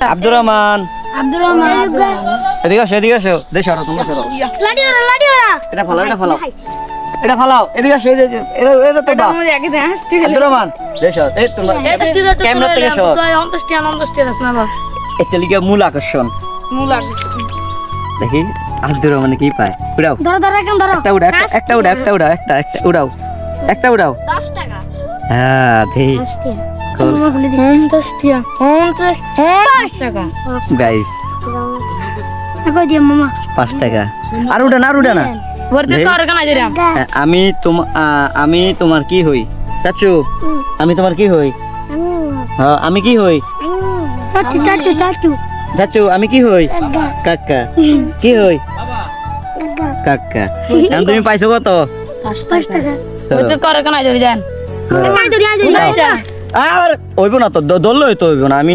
আব্দুর রহমান। আব্দুর রহমান এদিকে আসো এদিকে আসো। দেশ সরো তোমরা সরো লাডি ওরা লাডি ওরা। এটা ফালাও এটা ফালাও। এটা ফালাও এদিকে আসো এই যে- যে- এটা এটা তো দাও আব্দুর রহমান দেশ সরো এই তোমরা ক্যামেরা থেকে সর অন্তষ্টি অন্তষ্টি আছে না বাবা? এই চলিকে মূল আকর্ষণ। মূল দেখি আব্দুর রহমান কি পায়? উড়াও। ধরো ধরো এখন ধরো। একটা উড়াও একটা- একটা উড়াও একটা উড়াও একটা একটা উড়াও। একটা উড়াও। 10 টাকা। হ্যাঁ দেখি। খোল অন্তষ্টি টাকা। পাঁচ টাকা। আর না আর না। হ্যাঁ, আমি তোমার আমি তোমার কি হই? চাচু আমি তোমার কি হই? হ্যাঁ আমি কি হই? চাচু চাচু চাচু। চাচু আমি কি হই? কাকা। কি হই? কাকা। এখন তুমি পাইছো কত? 5 টাকা। কেন যান আর হইব না তো দল হইতো হইব না আমি